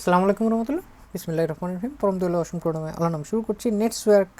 আসসালামু আলাইকুম রহমতুল্লাহ। বিসমিল্লাহ রহমান রহিম। পরমদুল্লাহ অসম প্রণমে আল্লাহ নাম শুরু করছি নেটওয়ার্ক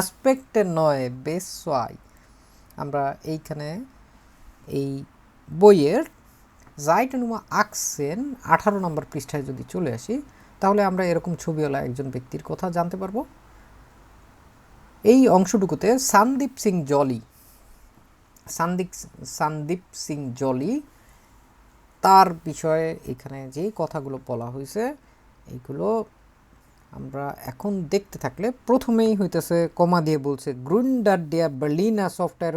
আসপেক্টে নয় বেস ওয়াই আমরা এইখানে এই বইয়ের জাইটনুমা আকসেন আঠারো নম্বর পৃষ্ঠায় যদি চলে আসি, তাহলে আমরা এরকম ছবিওয়ালা একজন ব্যক্তির কথা জানতে পারব। এই অংশটুকুতে সন্দীপ সিং জলি, সন্দীপ সন্দীপ সিং জলি তার বিষয়ে এখানে যে কথাগুলো বলা হয়েছে এইগুলো আমরা এখন দেখতে থাকলে প্রথমেই হইতেছে কমা দিয়ে বলছে, গ্রুন্ডার ডিয়া বার্লিনা সফটওয়্যার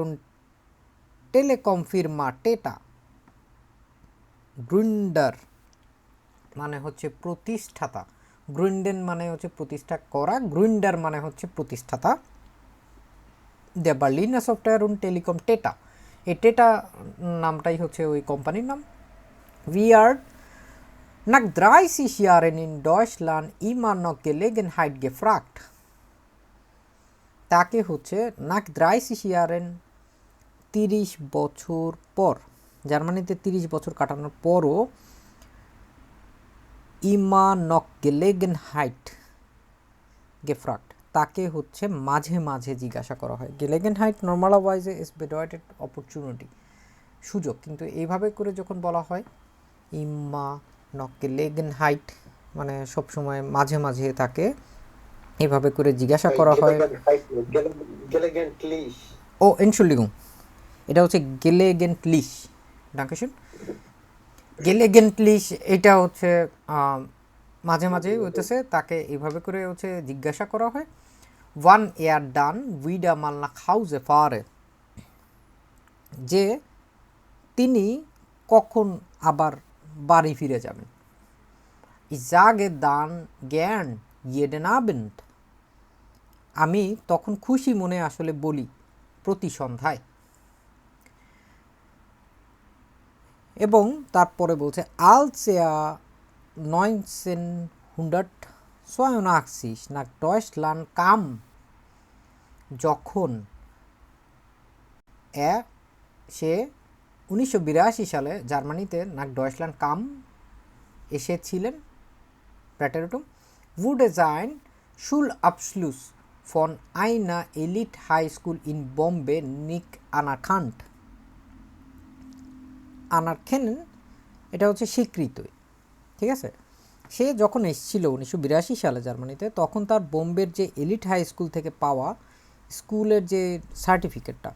টেলিকম ফিরমা টেটা। গ্রুন্ডার মানে হচ্ছে প্রতিষ্ঠাতা। গ্রুন্ডেন মানে হচ্ছে প্রতিষ্ঠা করা, গ্রুন্ডার মানে হচ্ছে প্রতিষ্ঠাতা দ্য বার্লিনা সফটওয়্যার টেলিকম টেটা। এই টেটা নামটাই হচ্ছে ওই কোম্পানির নাম। Wir nach 30 Jahren in Deutschland immer noch Gelegenheit gefragt. তাকে হচ্ছে নাক দ্রাইসিস ইয়ারেন তিরিশ বছর পর জার্মানিতে তিরিশ বছর কাটানোর পরও ইমা নক গেলেগেন হাইট গেফ্রাক্ট তাকে হচ্ছে মাঝে মাঝে জিজ্ঞাসা করা হয় গেলেগেন হাইট নর্মাল ওয়াইজে ইস বেডওয়াইটেড অপরচুনিটি সুযোগ কিন্তু এইভাবে করে যখন বলা হয় ইম্মা নককে লেগেন হাইট মানে সবসময় মাঝে মাঝে তাকে এভাবে করে জিজ্ঞাসা করা হয়। ও এনশুলিগুং এটা হচ্ছে গেলেগেন্টলিশ ডাকেশুন গেলেগেন্টলিশ এটা হচ্ছে মাঝে মাঝে হইতেছে তাকে এইভাবে করে হচ্ছে জিজ্ঞাসা করা হয়। ওয়ান এয়ার ডান উইডা মাল্লা হাউজে ফারে যে তিনি কখন আবার বাড়ি ফিরে যাবেন। ইজাগে দান জ্ঞান ইয়েডেন আবেন্ট আমি তখন খুশি মনে আসলে বলি, প্রতি সন্ধ্যায়। এবং তারপরে বলছে আলসেয়া নয়নসেন হুন্ডার্ট ছয়নাক্সিস না ডয়সলান কাম। যখন সে উনিশশো বিরাশি সালে জার্মানিতে নাক ডয়সল্যান্ড কাম এসেছিলেন প্র্যাটেরটুম wurde sein Schulabschluss von einer Elite High School in Bombay nicht anerkannt. আনারখেন এটা হচ্ছে স্বীকৃত, ঠিক আছে সে যখন এসেছিল উনিশশো বিরাশি সালে জার্মানিতে, তখন তার বোম্বের যে এলিট হাই স্কুল থেকে পাওয়া স্কুলের যে সার্টিফিকেটটা,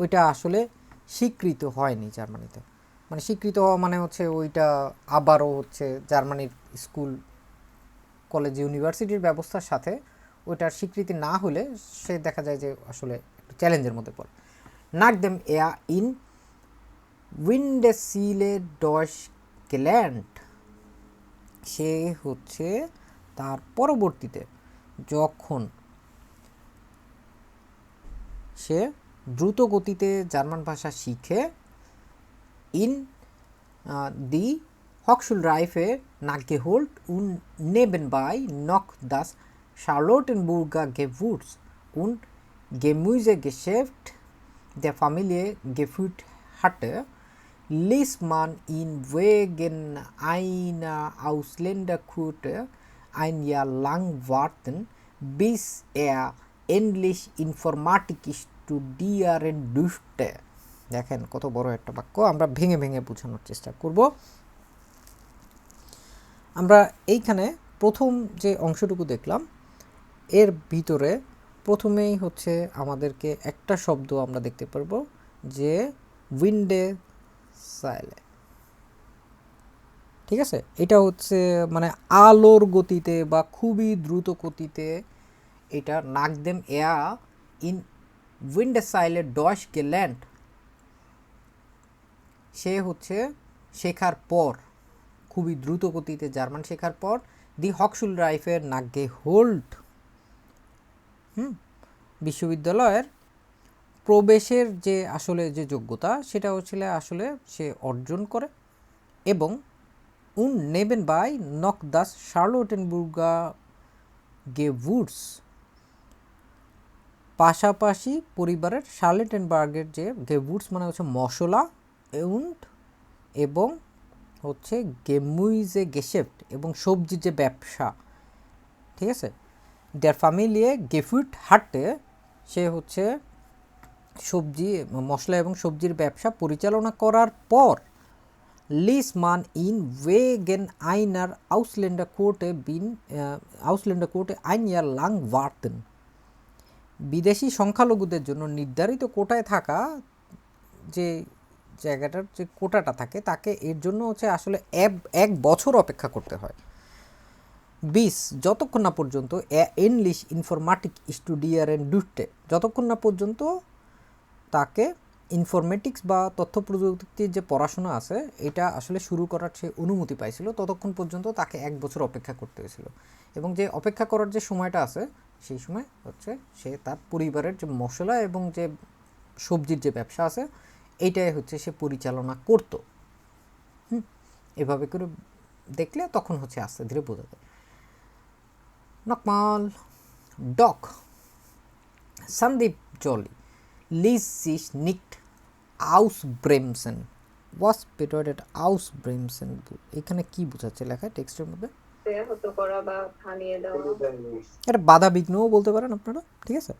ওইটা আসলে স্বীকৃত হয়নি জার্মানিতে। মানে স্বীকৃত হওয়া মানে হচ্ছে ওইটা আবারও হচ্ছে জার্মানির স্কুল, কলেজ, ইউনিভার্সিটির ব্যবস্থার সাথে ওইটার স্বীকৃতি না হলে সে দেখা যায় যে আসলে চ্যালেঞ্জের মধ্যে পড়ে। নাক দেম এয়া ইন উইন্ডে সিলে ডস গ্ল্যান্ড সে হচ্ছে তার পরবর্তীতে যখন সে দ্রুত গতিতে জার্মান ভাষা শিখে ইন দি হকশুল রাইফে নাগেহোল্ট উন নেবেন বাই নক Das Charlottenburger Gewürz und Gemüsegeschäft der Familie geführt hatte, ließ man ihn wegen einer Ausländerquote ein Jahr lang warten, bis er endlich Informatik স্টুডিয়ারের দুষ্টে দেখেন কত বড় একটা বাক্য। আমরা ভেঙে ভেঙে বোঝানোর চেষ্টা করব। আমরা এইখানে প্রথম যে অংশটুকু দেখলাম, এর ভিতরে প্রথমেই হচ্ছে আমাদেরকে একটা শব্দ আমরা দেখতে পারব যে উইন্ডে সাইলে। ঠিক আছে? এটা হচ্ছে মানে আলোর গতিতে বা খুবই দ্রুত গতিতে এটা নাকদেম এয়া ইন উইন্ডেসাইলে ডস গেল্যান্ড সে হচ্ছে শেখার পর, খুবই দ্রুত গতিতে জার্মান শেখার পর, দি হকশুল রাইফের নাগে হোল্ড, হুম, বিশ্ববিদ্যালয়ের প্রবেশের যে আসলে যে যোগ্যতা, সেটা হচ্ছিল আসলে সে অর্জন করে এবং উন নেবেন বাই নক দাস শার্লোটেনবুর্গা গেভুডস পাশাপাশি পরিবারের শার্লেটেনবার্গের যে গেভুডস মানে হচ্ছে মশলা উন্ড এবং হচ্ছে গেমুইজে গেশেফট এবং সবজির যে ব্যবসা, ঠিক আছে? দেয়ার ফ্যামিলিয়ে গেফুট হাটে সে হচ্ছে সবজি, মশলা এবং সবজির ব্যবসা পরিচালনা করার পর লিস মান ইন ওয়েগেন আইনার আউসল্যান্ডার কোর্টে বিন আউসল্যান্ডার কোর্টে আইন ইয়ার লাং ওয়ার্তেন। বিদেশি সংখ্যালঘুদের জন্য নির্ধারিত কোটায় থাকা যে জায়গাটার যে কোটাটা থাকে, তাকে এর জন্য হচ্ছে আসলে এক- বছর অপেক্ষা করতে হয়। বিশ, যতক্ষণ না পর্যন্ত এনলিশ ইনফরমাটিক স্টুডিয়ার এন্ড ডুটে যতক্ষণ না পর্যন্ত তাকে ইনফরমেটিক্স বা তথ্য প্রযুক্তির যে পড়াশোনা আছে, এটা আসলে শুরু করার সে অনুমতি পাইছিল, ততক্ষণ পর্যন্ত তাকে এক বছর অপেক্ষা করতে হয়েছিল। এবং যে অপেক্ষা করার যে সময়টা আছে সেই সময় হচ্ছে সে তার পরিবারের যে মশলা এবং যে সবজির যে ব্যবসা আছে, এইটাই হচ্ছে সে পরিচালনা করত। হুম? এভাবে করে দেখলে তখন হচ্ছে আস্তে ধীরে বোঝা যায়। নকমাল, ডক, সন্দীপ জলি, লিজ sich nicht ausbremsen was আউস ব্রেমসেন এখানে কি বোঝাচ্ছে লেখা টেক্সটের মধ্যে? ব্যাহত করা বা থামিয়ে দেওয়া। এটা বাধা বিঘ্নও বলতে পারেন আপনারা ঠিক আছে?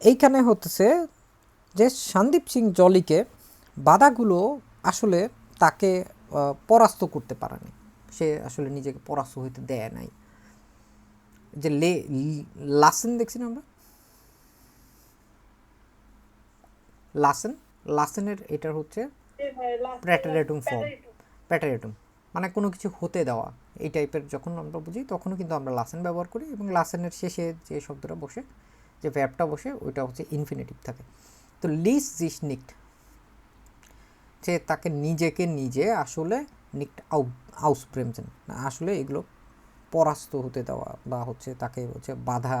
এইখানে হচ্ছে যে সন্দীপ সিং জলিকে বাধাগুলো আসলে তাকে পরাস্ত করতে পারেনি। সে আসলে নিজেকে পরাস্ত হইতে দেয় নাই। যে লে লাসেন দেখছি না আমরা? লাসেন? লাসেনের এটার হচ্ছে প্র্যাটারেটুম ফর্ম। প্র্যাটারেটুম মানে কোনো কিছু হতে দেওয়া। এই টাইপের যখন আমরা বুঝি, তখনও কিন্তু আমরা লাসেন ব্যবহার করি এবং লাসেনের শেষে যে শব্দটা বসে, যে ভ্যাবটা বসে, ওইটা হচ্ছে ইনফিনিটিভ থাকে। তো লিস জিস নিক্ট যে তাকে নিজেকে নিজে আসলে নিক্ট আউ আউস প্রেমছেন আসলে এগুলো পরাস্ত হতে দেওয়া বা হচ্ছে তাকে হচ্ছে বাধা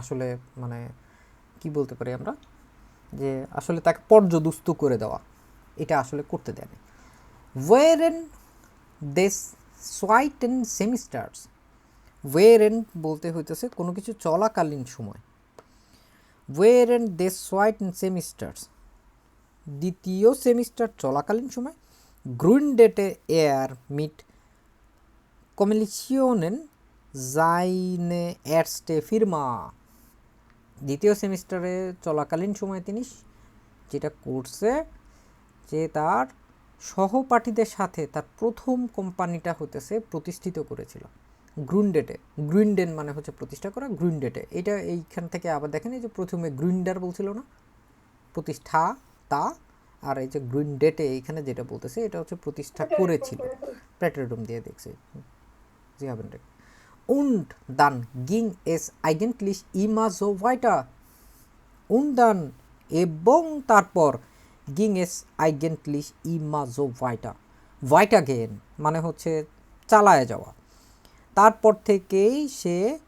আসলে মানে কি বলতে পারি আমরা? যে আসলে তাকে পর্যদুস্ত করে দেওয়া, এটা আসলে করতে দেয় না ওয়েরেন দেশ সোয়াইটেন সেমিস্টার্স ওয়ের এন্ড বলতে হইতেছে কোনো কিছু চলাকালীন সময়। ওয়েরেন দেশ সোয়াইটেন সেমিস্টার্স, দ্বিতীয় সেমিস্টার চলাকালীন সময় গ্রুন্ডেটে এয়ার মিট, কমিলিশিওনেন জাইনে এরস্টে ফিরমা। দ্বিতীয় সেমিস্টারে চলাকালীন সময় তিনি, যেটা করছে যে তার সহপাঠীদের সাথে তার প্রথম কোম্পানিটা হতেছে প্রতিষ্ঠিত করেছিল। গ্রুন্ডেটে। গ্রুইন্ডেন মানে হচ্ছে প্রতিষ্ঠা করা গ্রুইন্ডেটে এটা এইখান থেকে আবার দেখেন এই যে প্রথমে গ্রুইন্ডার বলছিল না? প্রতিষ্ঠা তা আর এই যে গ্রুইন্ডেটে এইখানে যেটা বলতেছে এটা হচ্ছে প্রতিষ্ঠা করেছিল। প্যাট্রেডম দিয়ে দেখছি। Sie haben recht. Und dann ging es eigentlich immer so weiter. Und dann এবং তারপর এস আইগেন্টলিশ ইমা জো ভাইটা। ভাইটা গেন মানে হচ্ছে চালায় যাওয়া। তারপর থেকেই সে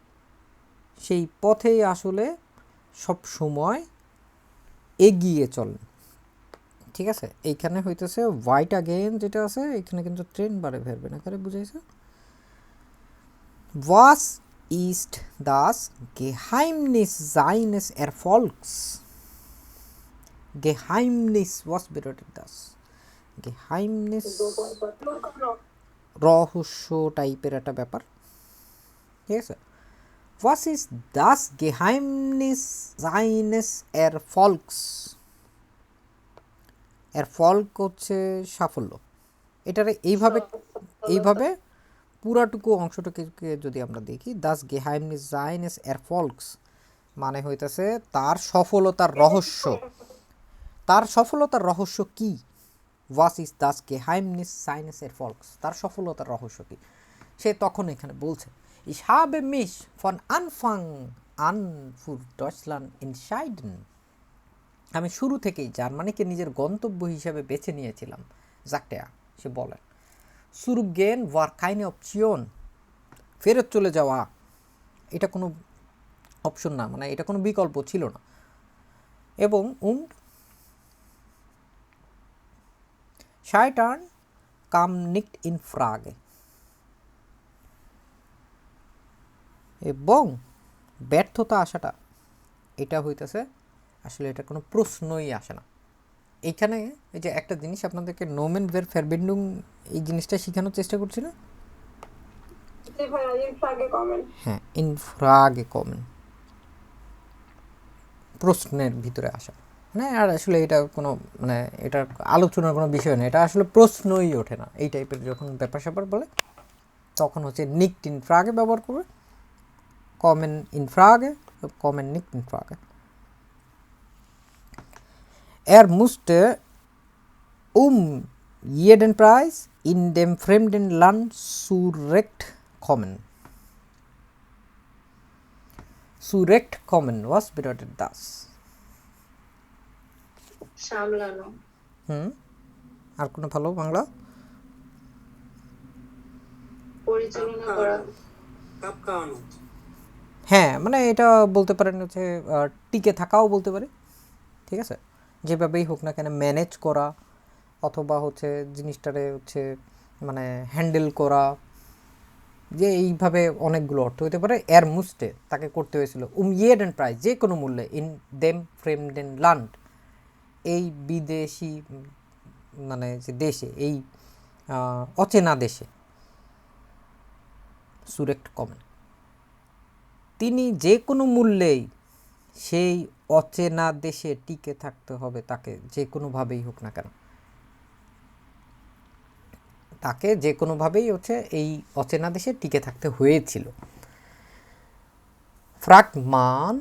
সেই পথেই আসলে সব সময় এগিয়ে চলেন ঠিক আছে? এইখানে হইতেছে হোয়াইট আগেন যেটা আছে এখানে কিন্তু ট্রেন বারে ভেরবেন আকারে বুঝাইছে? Was ist das Geheimnis seines Erfolgs? Geheimnis, was bedeutet das? Geheimnis রহস্য টাইপের একটা ব্যাপার ঠিক আছে Was ist das Geheimnis seines Erfolgs? Erfolg হচ্ছে সাফল্য এটারে এইভাবে এইভাবে পুরাটুকু অংশটুকুকে যদি আমরা দেখি দাস গেহাইমনিস জাইনেস এরফলকস মানে হইতেছে তার সফলতার রহস্য তার সফলতার রহস্য কি? ওয়াস ইস দাস গেহাইমনিস সাইনেস এরফলকস তার সফলতার রহস্য কি? সে তখন এখানে বলছে, Ich habe mich von Anfang an für Deutschland entschieden. আমি শুরু থেকেই জার্মানিকে নিজের গন্তব্য হিসাবে বেছে নিয়েছিলাম জাকটেয়া সে বলেন। সুরগেন ওয়ার কাইনে অপশন ফেরত চলে যাওয়া, এটা কোনো অপশন না মানে এটা কোনো বিকল্প ছিল না। এবং উন্ড শাইটার্ন কাম নিকট ইন ফ্রাগে এবং ব্যর্থতা আসাটা এটা হইতেছে আসলে এটা কোনো প্রশ্নই আসে না। এইখানে এই যে একটা জিনিস আপনাদেরকে নোমেন ভের ফেরবিন্ডুং এই জিনিসটা শেখানোর চেষ্টা করছি না? হ্যাঁ ইনফ্রাগে কমেন প্রশ্নের ভিতরে আসা। মানে আর আসলে এটা কোনো মানে এটা আলোচনার কোনো বিষয় না এটা আসলে প্রশ্নই ওঠে না এই টাইপের যখন ব্যাপার স্যাপার বলে তখন হচ্ছে নিকট ইনফ্রাগে ব্যবহার করবে কমেন ইনফ্রাগে কমেন নিকট ইনফ্রাগে Er musste um jeden Preis in dem fremden Land zurechtkommen. Zurechtkommen, was bedeutet das? সামলানো। হুম আর কোনো ভালো বাংলা? পরিচালনা করা। কাপ খাওয়ানো। হ্যাঁ মানে এটা বলতে পারেন হচ্ছে টিকে থাকাও বলতে পারে। ঠিক আছে? যেভাবেই হোক না কেন ম্যানেজ করা অথবা হচ্ছে জিনিসটারে হচ্ছে মানে হ্যান্ডেল করা যে এইভাবে অনেকগুলো অর্থ হতে পারে। এর মুস্টে তাকে করতে হয়েছিল। উম ইয়েড অ্যান্ড প্রাইস যে কোনো মূল্যে ইন দেম ফ্রেমডেন লান্ড। এই বিদেশি মানে যে দেশে, এই অচেনা দেশে, সুরেক্ট কমেন্ট তিনি যে কোনো মূল্যেই সেই অচেনা দেশে টিকে থাকতে হবে তাকে, যে কোনোভাবেই হোক না কেন। তাকে যে কোনোভাবেই হচ্ছে এই অচেনা দেশে টিকে থাকতে হয়েছিল। ফ্রাকমান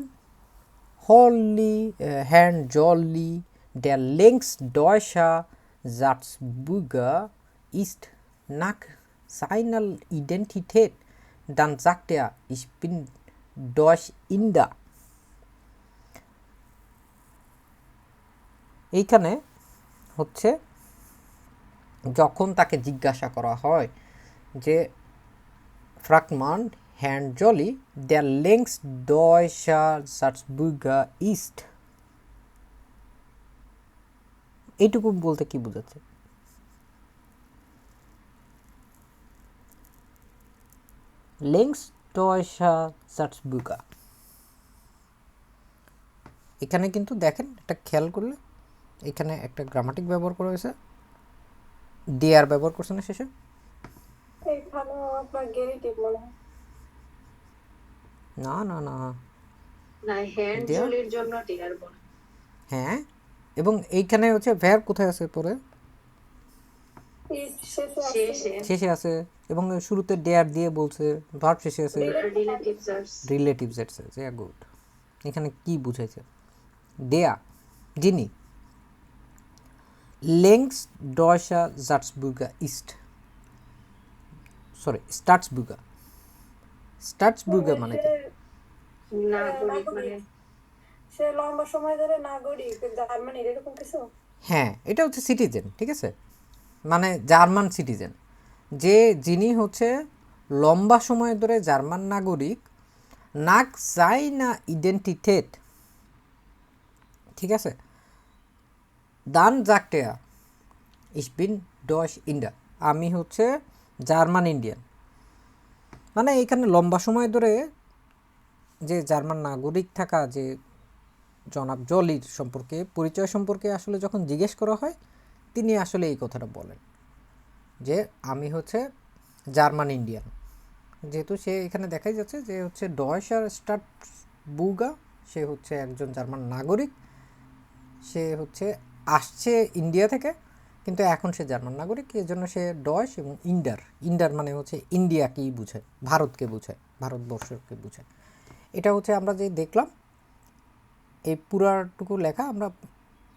হলি হ্যান্ড জলি der längst deutscher Salzburger ist nach seiner Identität. Dann sagt er, ich bin Deutsch-Inder. এইখানে হচ্ছে যখন তাকে জিজ্ঞাসা করা হয় যে ফ্রাকমান হ্যান্ড জলি দ্য লেংস ডয়সার সার্সবুগা ইস্ট এইটুকু বলতে কি বোঝাচ্ছে? লেংস ডয়সা সার্সবুগা এখানে কিন্তু দেখেন একটা খেয়াল করলে এখানে একটা গ্রামাটিক ব্যবহার করা হয়েছে। ডিআর ব্যবহার করছে না শেষে? না না না। হ্যাঁ? এবং এইখানে হচ্ছে ভ্যার কোথায় আছে পরে? শেষে। আছে আছে। এবং শুরুতে ডেয়ার দিয়ে বলছে ভার্ব শেষে আছে। রিলেটিভস এটসে যে গুড। এখানে কি বুঝাইছে? দেয়া যিনি। লেংস ডয়সা জার্সবুগা ইস্ট। সরি স্টার্টসবুগা স্টার্টসবুগা মানে কি? মানে সে লম্বা সময় ধরে নাগরিক জার্মানির এরকম কিছু? হ্যাঁ এটা হচ্ছে সিটিজেন ঠিক আছে? মানে জার্মান সিটিজেন যে যিনি হচ্ছে লম্বা সময় ধরে জার্মান নাগরিক নাক চাই না ইডেন্টিটেট ঠিক আছে? দান জাকটেয়া ইসবিন ডস ইন্ডা আমি হচ্ছে জার্মান ইন্ডিয়ান মানে এখানে লম্বা সময় ধরে যে জার্মান নাগরিক থাকা, যে জনাব জলির সম্পর্কে, পরিচয় সম্পর্কে আসলে যখন জিজ্ঞেস করা হয়, তিনি আসলে এই কথাটা বলেন যে, আমি হচ্ছে জার্মান ইন্ডিয়ান। যেহেতু সে এখানে দেখাই যাচ্ছে যে, হচ্ছে ডয়সার স্টার্ট বুগা সে হচ্ছে একজন জার্মান নাগরিক। সে হচ্ছে আসছে ইন্ডিয়া থেকে, কিন্তু এখন সে জার্মান নাগরিক। এই জন্য সে ডয়স এবং ইন্ডার ইন্ডার মানে হচ্ছে ইন্ডিয়াকেই বুঝায়, ভারতকে বুঝায়, ভারতবর্ষকে বুঝায়। এটা হচ্ছে আমরা যে দেখলাম এই পুরাটুকু লেখা আমরা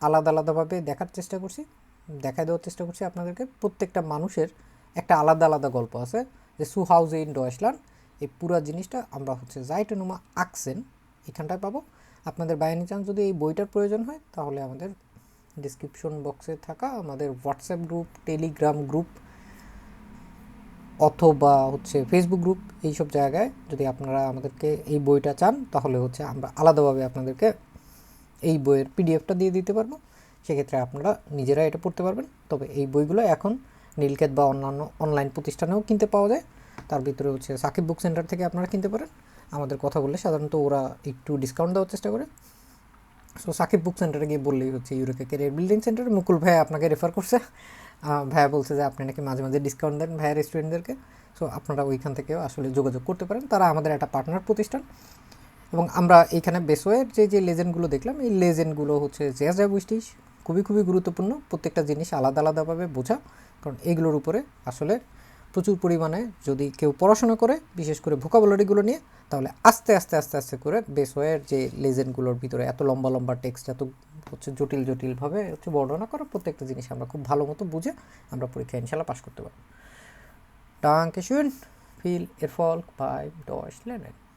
আলাদা আলাদাভাবে দেখার চেষ্টা করছি দেখা দেওয়ার চেষ্টা করছি আপনাদেরকে। প্রত্যেকটা মানুষের একটা আলাদা আলাদা গল্প আছে যে সু হাউজে ইন ডয়েসল্যান্ড এই পুরা জিনিসটা আমরা হচ্ছে জাইটেনুমা আকসেন এখানটায় পাবো। আপনাদের বাইনি চান্স যদি এই বইটার প্রয়োজন হয়, তাহলে আমাদের ডিসক্রিপশন বক্সে থাকা আমাদের হোয়াটসঅ্যাপ গ্রুপ টেলিগ্রাম গ্রুপ অথবা হচ্ছে ফেসবুক গ্রুপ এইসব জায়গায় যদি আপনারা আমাদেরকে এই বইটা চান, তাহলে হচ্ছে আমরা আলাদাভাবে আপনাদেরকে এই বইয়ের পিডিএফটা দিয়ে দিতে পারব। সেক্ষেত্রে আপনারা নিজেরা এটা পড়তে পারবেন। তবে এই বইগুলো এখন নীলকেত বা অন্যান্য অনলাইন প্রতিষ্ঠানেও কিনতে পাওয়া যায়। তার ভিতরে হচ্ছে সাকিব বুক সেন্টার থেকে আপনারা কিনতে পারেন। আমাদের কথা বললে সাধারণত ওরা একটু ডিসকাউন্ট দেওয়ার চেষ্টা করে। সো সাকিব বুক সেন্টারে গিয়ে বললেই হচ্ছে, ইউরেকা কেরিয়ার বিল্ডিং সেন্টারে মুকুল ভাই আপনাকে রেফার করছে। ভাইয়া বলছে যে, আপনি নাকি মাঝে মাঝে ডিসকাউন্ট দেন ভাইয়া রেস্টুরেন্টদেরকে সো আপনারা ওইখান থেকেও আসলে যোগাযোগ করতে পারেন। তারা আমাদের একটা পার্টনার প্রতিষ্ঠান। এবং আমরা এইখানে বেসোয়ের যে যে লেজেন্ডগুলো দেখলাম এই লেজেন্ডগুলো হচ্ছে জ্যাজ ডায়াবুস্টিস খুবই খুবই গুরুত্বপূর্ণ প্রত্যেকটা জিনিস আলাদা আলাদাভাবে বোঝা কারণ এইগুলোর উপরে আসলে প্রচুর পরিমাণে যদি কেউ পড়াশোনা করে বিশেষ করে ভোকাবুলারিগুলো নিয়ে তাহলে আস্তে আস্তে আস্তে আস্তে করে বেসওয়ের যে লেজেন্ডগুলোর ভিতরে এত লম্বা লম্বা টেক্সট এত হচ্ছে জটিল জটিলভাবে হচ্ছে বর্ণনা করা প্রত্যেকটা জিনিস আমরা খুব ভালো মতো বুঝে আমরা পরীক্ষা ইনশাল্লাহ পাশ করতে পারব Dankeschön, viel Erfolg beim Deutsch lernen.